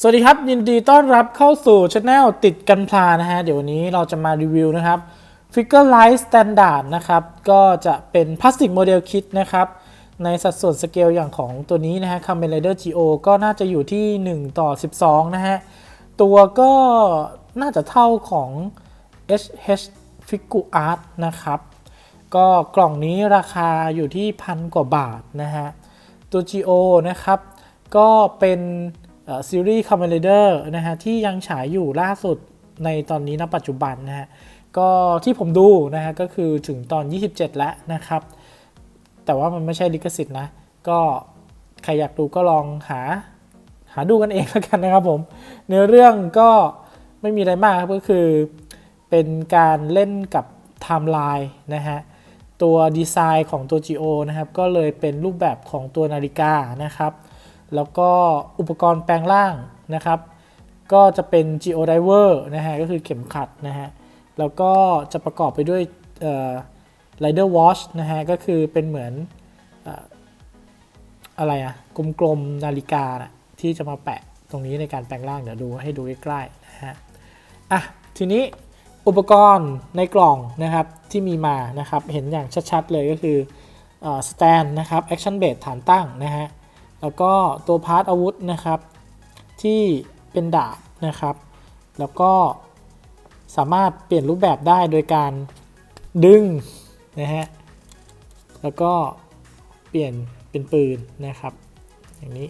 สวัสดีครับ ยินดีต้อนรับเข้าสู่ช anel ติดกันพลานะฮะ เดี๋ยววันนี้เราจะมารีวิวนะครับ Figure Light Standard นะครับ ก็จะเป็นพลาสติกโมเดลคิดนะครับ ในสัดส่วนสเกลอย่างของตัวนี้นะฮะ Kamen Rider GO ก็น่าจะอยู่ที่ 1 ต่อ 12 นะฮะ ตัวก็น่าจะเท่าของ HH Figure Art นะครับ ก็กล่องนี้ราคาอยู่ที่พันกว่าบาทนะฮะ ตัว GO นะครับ ก็เป็น ซีรีส์ Kamen Rider นะฮะที่ยังฉายอยู่ล่าสุดในตอนนี้ณปัจจุบันนะฮะก็ที่ผมดูนะฮะก็คือถึงตอน 27 แล้วนะครับ แต่ว่ามันไม่ใช่ลิขสิทธิ์นะ ก็ใครอยากดูก็ลองหาหาดูกันเองแล้วกันนะครับผมเนื้อเรื่องก็ไม่มีอะไรมากครับก็คือเป็นการเล่นกับไทม์ไลน์นะฮะตัวดีไซน์ของตัว GO นะครับก็เลยเป็นรูปแบบของตัวนาฬิกานะครับ แล้วก็อุปกรณ์แปลงร่างนะครับ ก็จะเป็น Geo Diver นะฮะ ก็คือเข็มขัดนะฮะ แล้วก็จะประกอบไปด้วย Rider Watch นะฮะ ก็คือเป็นเหมือนเอ่ออะไรอะกลมๆนาฬิกานะที่จะมาแปะตรงนี้ในการแปลงร่างเดี๋ยวดูให้ดูใกล้ๆนะฮะ อะ ทีนี้อุปกรณ์ในกล่องนะครับที่มีมานะครับ เห็นอย่างชัดๆเลยก็คือสแตนนะครับ Action Base ฐานตั้งนะฮะ แล้วก็ตัวพาร์ทอาวุธนะครับ ที่เป็นดาบนะครับ แล้วก็สามารถเปลี่ยนรูปแบบได้โดยการดึงนะฮะแล้วก็เปลี่ยนเป็นปืนนะครับ อย่างนี้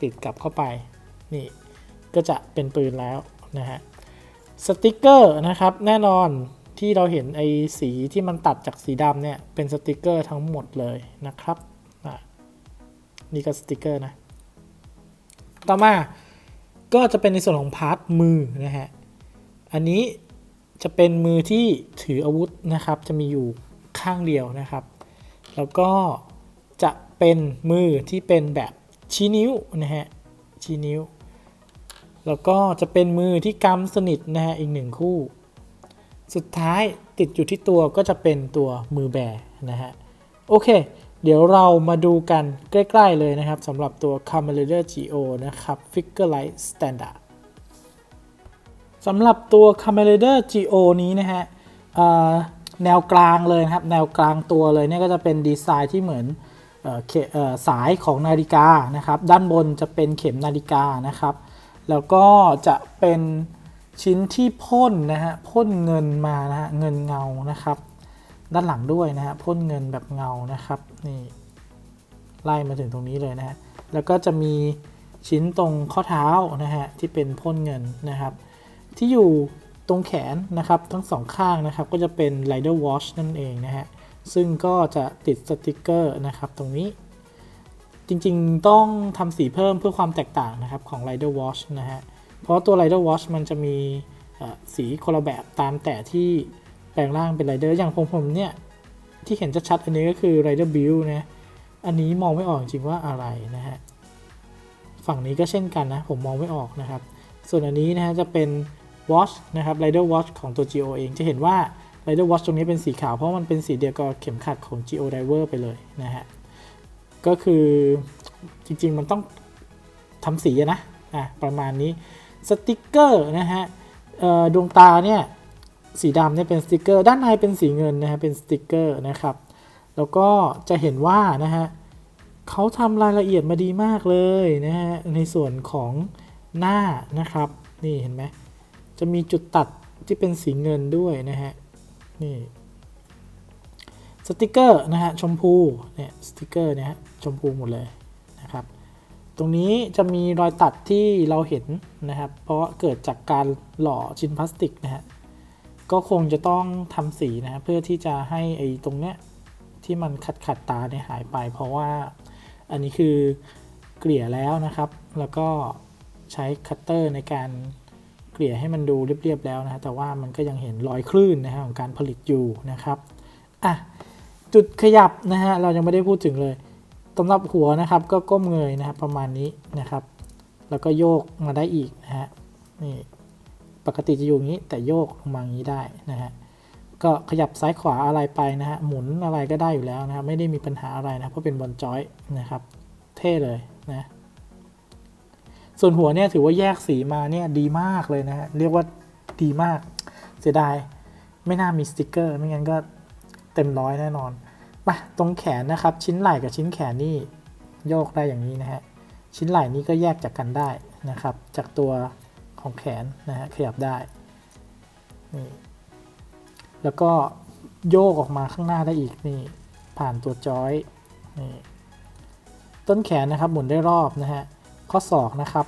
ติดกลับเข้าไปนี่ก็จะเป็นปืนแล้วนะฮะสติกเกอร์นะครับแน่นอนที่เราเห็นไอ้สีที่มันตัดจากสีดำเนี่ยเป็นสติกเกอร์ทั้งหมดเลยนะครับ นี่ก็สติกเกอร์นะ ต่อมาก็จะเป็นในส่วนของพาร์ทมือนะฮะ อันนี้จะเป็นมือที่ถืออาวุธนะครับ จะมีอยู่ข้างเดียวนะครับ แล้วก็จะเป็นมือที่เป็นแบบชี้นิ้วนะฮะ ชี้นิ้ว แล้วก็จะเป็นมือที่กำสนิทนะฮะอีกหนึ่งคู่ สุดท้ายติดอยู่ที่ตัวก็จะเป็นตัวมือแบนะฮะ โอเค เดี๋ยวเรามาดูกันใกล้ ๆ เลยนะครับสำหรับตัว Kamen Rider GO นะครับ Figure Light Standard สำหรับตัว Kamen Rider GO นี้นะฮะแนวกลางเลยนะครับ แนวกลางตัวเลยเนี่ยก็จะเป็นดีไซน์ที่เหมือนออสายของนาฬิกานะครับ ด้านบนจะเป็นเข็มนาฬิกานะครับ แล้วก็จะเป็นชิ้นที่พ่นนะฮะพ่นเงินมานะฮะเงินเงานะครับ ด้านหลังด้วยนะฮะพ่นเงินแบบเงานะครับนี่ไล่มาถึงตรงนี้เลยนะฮะแล้วก็จะมีชิ้นตรงข้อเท้านะฮะที่เป็นพ่นเงินนะครับ ที่อยู่ตรงแขนนะครับทั้งสองข้างนะครับก็จะเป็น Rider Watch นั่นเองนะฮะซึ่งก็จะติดสติกเกอร์นะครับตรงนี้ จริงๆต้องทำสีเพิ่มเพื่อความแตกต่างนะครับของ Rider Watch นะฮะเพราะตัว Rider Watch มันจะมีสีคนละแบบตามแต่ที่ แปลงร่างเป็นไรเดอร์อย่างผมผมเนี่ย ที่เห็นชัดๆอันนี้ก็คือไรเดอร์บิลนะ อันนี้มองไม่ออกจริงว่าอะไรนะฮะ ฝั่งนี้ก็เช่นกันนะ ผมมองไม่ออกนะครับ ส่วนอันนี้นะฮะจะเป็น watch นะครับ rider watch ของตัว GO เองจะเห็นว่า rider watch ตรงนี้เป็นสีขาวเพราะมันเป็นสีเดียวกับเข็มขัดของ GO diver ไปเลยนะฮะ ก็คือจริงๆมันต้องทำสีอะนะ อะ ประมาณนี้ สติกเกอร์นะฮะดวงตาเนี่ย สีดำเนี่ยเป็นสติกเกอร์ด้านในเป็นสีเงินนะฮะเป็นสติกเกอร์นะครับ แล้วก็จะเห็นว่านะฮะเขาทำรายละเอียดมาดีมากเลยนะฮะในส่วนของหน้านะครับ นี่เห็นไหมจะมีจุดตัดที่เป็นสีเงินด้วยนะฮะนี่สติกเกอร์นะฮะชมพูเนี่ยสติกเกอร์เนี่ยชมพูหมดเลยนะครับ ตรงนี้จะมีรอยตัดที่เราเห็นนะครับ เพราะเกิดจากการหล่อชิ้นพลาสติกนะฮะ ก็คงจะต้องทำสีนะ เพื่อที่จะให้ไอ้ตรงเนี้ยที่มันขัดขัดตาเนี่ยหายไป เพราะว่าอันนี้คือเกลี่ยแล้วนะครับ แล้วก็ใช้คัตเตอร์ในการเกลี่ยให้มันดูเรียบๆแล้วนะฮะแต่ว่ามันก็ยังเห็นรอยคลื่นนะฮะของการผลิตอยู่นะครับอะจุดขยับนะฮะเรายังไม่ได้พูดถึงเลยสำหรับหัวนะครับก็ก้มเงยนะครับประมาณนี้นะครับ แล้วก็โยกมาได้อีกนะฮะนี่ ปกติจะอยู่อย่างนี้แต่โยกลงมาอย่างนี้ได้นะฮะก็ขยับซ้ายขวาอะไรไปนะฮะหมุนอะไรก็ได้อยู่แล้วนะครับไม่ได้มีปัญหาอะไรนะเพราะเป็นบอลจอยนะครับเท่เลยนะส่วนหัวเนี่ยถือว่าแยกสีมาเนี่ยดีมากเลยนะฮะเรียกว่าดีมาก เสียดายไม่น่ามีสติกเกอร์ ไม่งั้นก็เต็มร้อยแน่นอนมาตรงแขนนะครับชิ้นไหล่กับชิ้นแขนนี่โยกได้อย่างนี้นะฮะชิ้นไหล่นี้ก็แยกจากกันได้นะครับ จากตัว ของแขนนะฮะขยับได้นี่แล้วก็โยกออกมาข้างหน้าได้อีกนี่ผ่านตัวจอยนี่ต้นแขนนะครับหมุนได้รอบนะฮะข้อศอกนะครับ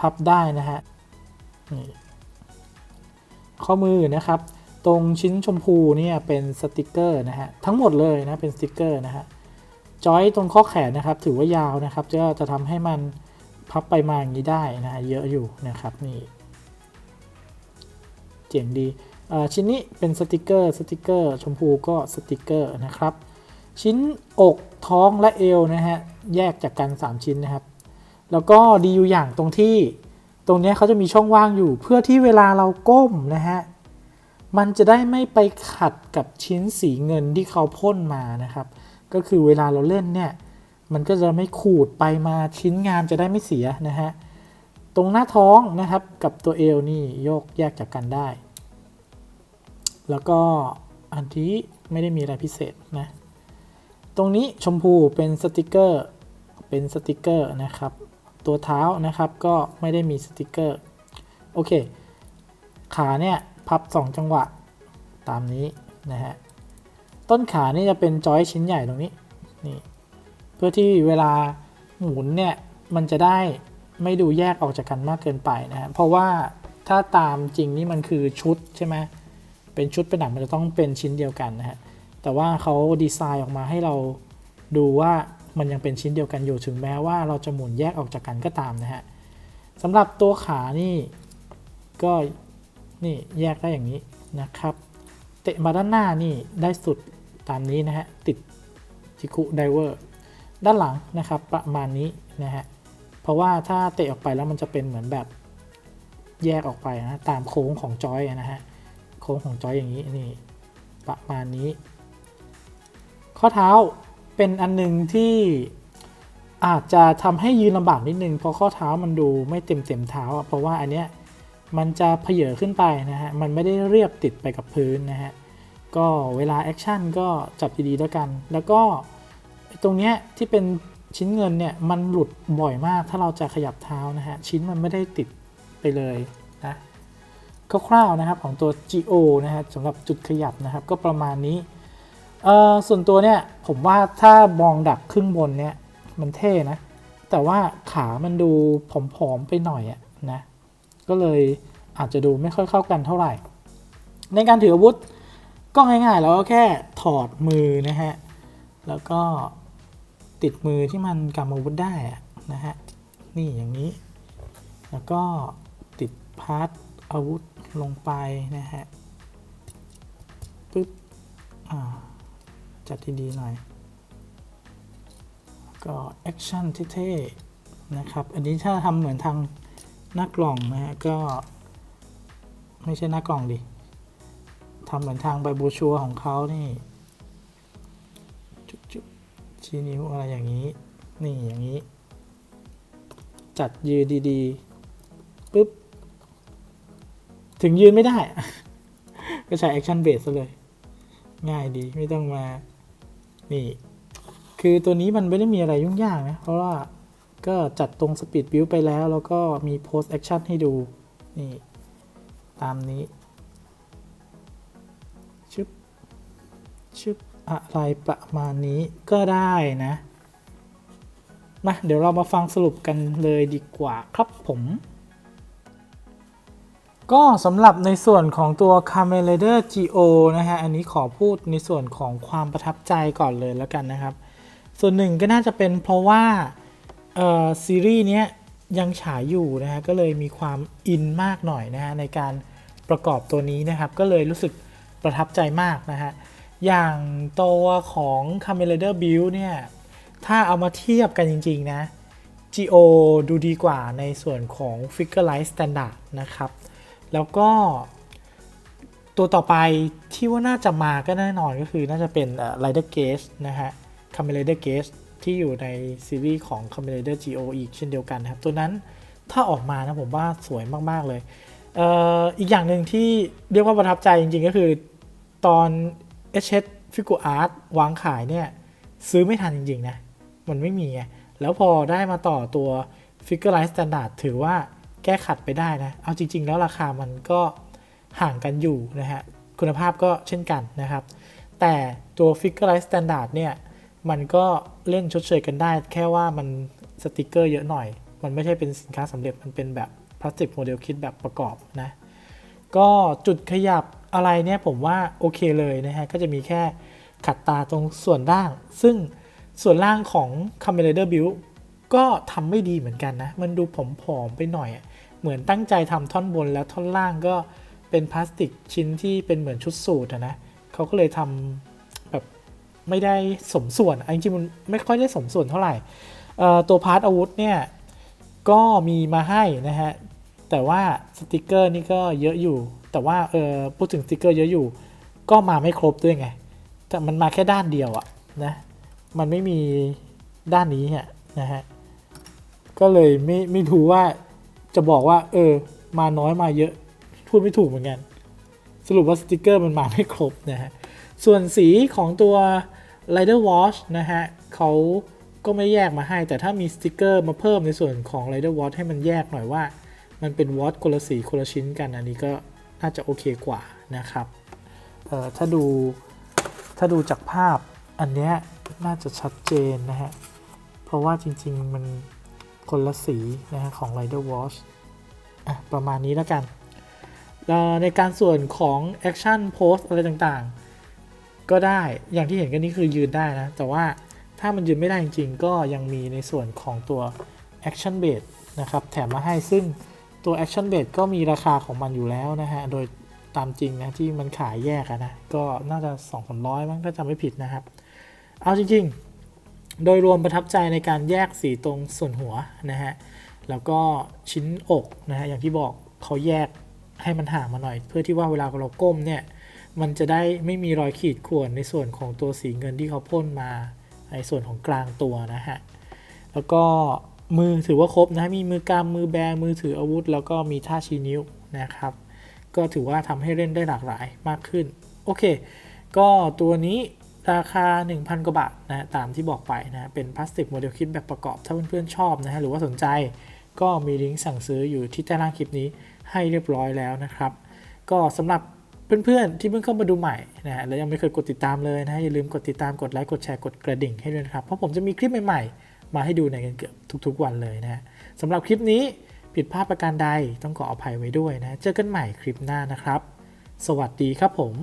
พับได้นะฮะนี่ข้อมือนะครับ ตรงชิ้นชมพูเนี่ยเป็นสติกเกอร์นะฮะทั้งหมดเลยนะเป็นสติกเกอร์นะฮะจอยตรงข้อแขนนะครับ ถือว่ายาวนะครับจะจะทำให้มัน พับไปมาอย่างนี้ได้นะฮะเยอะอยู่นะครับนี่เจ๋งดีอ่าชิ้นนี้เป็นสติกเกอร์สติกเกอร์ชมพูก็สติกเกอร์นะครับ ชิ้นอกท้องและเอวนะฮะแยกจากกัน 3 ชิ้นนะครับ แล้วก็ดีอยู่อย่างตรงที่ตรงเนี้ยเขาจะมีช่องว่างอยู่ เพื่อที่เวลาเราก้มนะฮะมันจะได้ไม่ไปขัดกับชิ้นสีเงินที่เขาพ่นมานะครับ ก็คือเวลาเราเล่นเนี่ย มันก็จะไม่ขูดไปมาชิ้นงานจะได้ไม่เสียนะฮะ ตรงหน้าท้องนะครับกับตัวเอวนี่โยกแยกจากกันได้ แล้วก็อันที่ไม่ได้มีอะไรพิเศษนะ ตรงนี้ชมพูเป็นสติกเกอร์เป็นสติกเกอร์นะครับ ตัวเท้านะครับก็ไม่ได้มีสติกเกอร์ โอเค ขาเนี่ยพับ 2 จังหวะตามนี้นะฮะ ต้นขานี่จะเป็นจอยชิ้นใหญ่ตรงนี้ นี่ เพื่อที่เวลาหมุนเนี่ยมันจะได้ไม่ดูแยกออกจากกันมากเกินไปนะฮะเพราะว่าถ้าตามจริงนี่มันคือชุดใช่ไหมเป็นชุดเป็นหนังมันจะต้องเป็นชิ้นเดียวกันนะฮะแต่ว่าเขาดีไซน์ออกมาให้เราดูว่ามันยังเป็นชิ้นเดียวกันอยู่ถึงแม้ว่าเราจะหมุนแยกออกจากกันก็ตามนะฮะสำหรับตัวขานี่ก็นี่แยกได้อย่างนี้นะครับ เตะมาด้านหน้านี่ได้สุดตามนี้นะฮะติดจิคุไดเวอร์ ด้านหลังนะครับประมาณนี้นะฮะเพราะว่าถ้าเตะออกไปแล้วมันจะเป็นเหมือนแบบแยกออกไปนะตามโค้งของจอยนะฮะโค้งของจอยอย่างนี้นี่ประมาณนี้ ข้อเท้าเป็นอันหนึงที่อาจจะทำให้ยืนลำบากนิดนึงเพราะข้อเท้ามันดูไม่เต็มเต็มเท้าเพราะว่าอันเนี้ยมันจะเพเยอขึ้นไปนะฮะมันไม่ได้เรียบติดไปกับพื้นนะฮะก็เวลาแอคชั่นก็จับดีๆแล้วกัน แล้วก็ ตรงเนี้ยที่เป็นชิ้นเงินเนี่ยมันหลุดบ่อยมากถ้าเราจะขยับเท้านะฮะ ชิ้นมันไม่ได้ติดไปเลยนะคร่าวๆนะครับของตัว GO นะฮะสำหรับจุดขยับนะครับก็ประมาณนี้เออส่วนตัวเนี่ยผมว่าถ้ามองดักครึ่งบนเนี่ยมันเท่นะ แต่ว่าขามันดูผอมๆไปหน่อยอะนะก็เลยอาจจะดูไม่ค่อยเข้ากันเท่าไหร่ ในการถืออาวุธก็ง่ายๆแล้วก็แค่ถอดมือนะฮะแล้วก็ ติดมือที่มันกำอาวุธได้อะนะฮะ นี่อย่างนี้ แล้วก็ติดพาร์ทอาวุธลงไปนะฮะปึ๊บอ่าจัดดีๆหน่อย ก็แอคชั่นเท่ๆนะครับ อันนี้ถ้าทำเหมือนทางหน้ากล่องนะฮะ ก็ ไม่ใช่หน้ากล่องดิทำเหมือนทางใบบรชัวของเขานี่ ชี้นิ้วอะไรอย่างนี้ นี่อย่างนี้ จัดยืนดีๆปุ๊บ ถึงยืนไม่ได้ ก็ใช้แอคชั่นเบสซะเลย ง่ายดีไม่ต้องมา นี่ คือตัวนี้มันไม่ได้มีอะไรยุ่งยากนะ เพราะว่าก็จัดตรงสปีดบิวไปแล้ว แล้วก็มีโพสแอคชั่นให้ดู นี่ ตามนี้ ชึบ ชึบ อะไรประมาณนี้ก็ได้นะมาเดี๋ยวเรามาฟังสรุปกันเลยดีกว่าครับผม ก็สำหรับในส่วนของตัว c a m e l a d e r GO นะฮะ อันนี้ขอพูดในส่วนของความประทับใจก่อนเลยแล้วกันนะครับ ส่วนหนึ่งก็น่าจะเป็นเพราะว่าเอ่อซีรีส์นี้ยังฉายอยู่นะฮะ ก็เลยมีความอินมากหน่อยนะฮะ ในการประกอบตัวนี้นะครับ ก็เลยรู้สึกประทับใจมากนะฮะ อย่างตัวของ c a m e l a d e r Build เนี่ย ถ้าเอามาเทียบกันจริง ๆ นะ GO ดูดีกว่าในส่วนของ Figure Light Standard นะครับ แล้วก็ตัวต่อไปที่ว่าน่าจะมาก็แน่นอนก็คือน่าจะเป็น Rider Gauge นะฮะ Kamen Rider Gauge ที่อยู่ในซีรีส์ของ Kamen Rider GO อีกเช่นเดียวกันนะครับ ตัวนั้นถ้าออกมานะผมว่าสวยมาก ๆ เลยเอออีกอย่างหนึ่งที่เรียกว่าประทับใจจริง ๆ ก็คือตอน HS f i g u r Art วางขายเนี่ยซื้อไม่ทันจริงๆนะ มันไม่มีไง แล้วพอได้มาต่อตัว Figure Line Standard ถือว่าแก้ขัดไปได้นะ เอาจริง ๆ แล้วราคามันก็ห่างกันอยู่นะฮะ คุณภาพก็เช่นกันนะครับ แต่ตัว Figure Line Standard เนี่ย มันก็เล่นชดเชยกันได้ แค่ว่ามันสติกเกอร์เยอะหน่อย มันไม่ใช่เป็นสินค้าสำเร็จ มันเป็นแบบพลาสติกโมเดลคิดแบบประกอบนะ ก็จุดขยับ อะไรเนี่ยผมว่าโอเคเลยนะฮะ ก็จะมีแค่ขัดตาตรงส่วนล่าง ซึ่งส่วนล่างของ c a m e r a d e r Build ก็ทำไม่ดีเหมือนกันนะ มันดูผอมๆไปหน่อย เหมือนตั้งใจทำท่อนบนแล้วท่อนล่างก็เป็นพลาสติกชิ้นที่เป็นเหมือนชุดสูทอะนะเขาก็เลยทำแบบไม่ได้สมส่วนอะจริงๆมันไม่ค่อยได้สมส่วนเท่าไหร่ตัวพาร์ทอาวุธเนี่ยก็มีมาให้นะฮะ แต่ว่าสติกเกอร์นี่ก็เยอะอยู่ แต่ว่าเออพูดถึงสติกเกอร์เยอะอยู่ ก็มาไม่ครบด้วยไง แต่มันมาแค่ด้านเดียวอะนะ มันไม่มีด้านนี้ฮะนะฮะ ก็เลยไม่ไม่รู้ว่าจะบอกว่า เออ มาน้อยมาเยอะ พูดไม่ถูกเหมือนกัน สรุปว่าสติกเกอร์มันมาไม่ครบนะฮะ ส่วนสีของตัว Rider Watch นะฮะเขาก็ไม่แยกมาให้ แต่ถ้ามีสติกเกอร์มาเพิ่มในส่วนของ Rider Watch ให้มันแยกหน่อยว่า มันเป็นวอตคนละสีคนละชิ้นกันอันนี้ก็น่าจะโอเคกว่านะครับถ้าดูถ้าดูจากภาพอันเนี้ยน่าจะชัดเจนนะฮะ เพราะว่าจริงๆ มันคนละสีนะฮะของ Rider Watch อะประมาณนี้แล้วกัน ในการส่วนของ Action Post อะไรต่างๆ ก็ได้อย่างที่เห็นกันนี่คือยืนได้นะ แต่ว่าถ้ามันยืนไม่ได้จริงๆ ก็ยังมีในส่วนของตัว Action Base นะครับ แถมมาให้ซึ่ง ตัว Action Base ก็มีราคาของมันอยู่แล้วนะฮะ โดยตามจริงนะที่มันขายแยกนะ ก็น่าจะ2-300มั้งถ้าจำไม่ผิดนะครับ เอาจริงๆ โดยรวมประทับใจในการแยกสีตรงส่วนหัวนะฮะ แล้วก็ชิ้นอกนะฮะ อย่างที่บอกเขาแยกให้มันห่างมาหน่อย เพื่อที่ว่าเวลาเราก้มเนี่ย มันจะได้ไม่มีรอยขีดข่วนในส่วนของตัวสีเงินที่เขาพ่นมาในส่วนของกลางตัวนะฮะ แล้วก็ มือถือว่าครบนะมีมือกำมือแบมือถืออาวุธ แล้วก็มีท่าชี้นิ้วนะครับ ก็ถือว่าทำให้เล่นได้หลากหลายมากขึ้น โอเค ก็ตัวนี้ราคา 1,000 กว่าบาทนะตามที่บอกไปนะเป็นพลาสติกโมเดลคิดแบบประกอบ ถ้าเพื่อนๆชอบนะฮะหรือว่าสนใจก็มีลิงก์สั่งซื้ออยู่ที่ใต้ล่างคลิปนี้ให้เรียบร้อยแล้วนะครับ ก็สำหรับเพื่อนๆที่เพิ่งเข้ามาดูใหม่นะฮะแล้วยังไม่เคยกดติดตามเลยนะฮะอย่าลืมกดติดตามกดไลค์กดแชร์กดกระดิ่งให้ด้วยนะครับเพราะผมจะมีคลิปใหม่ๆ มาให้ดูในกันเกือบทุกๆวันเลยนะฮะสำหรับคลิปนี้ผิดพลาดประการใดต้องขออภัยไว้ด้วยนะ เจอกันใหม่คลิปหน้านะครับ สวัสดีครับผม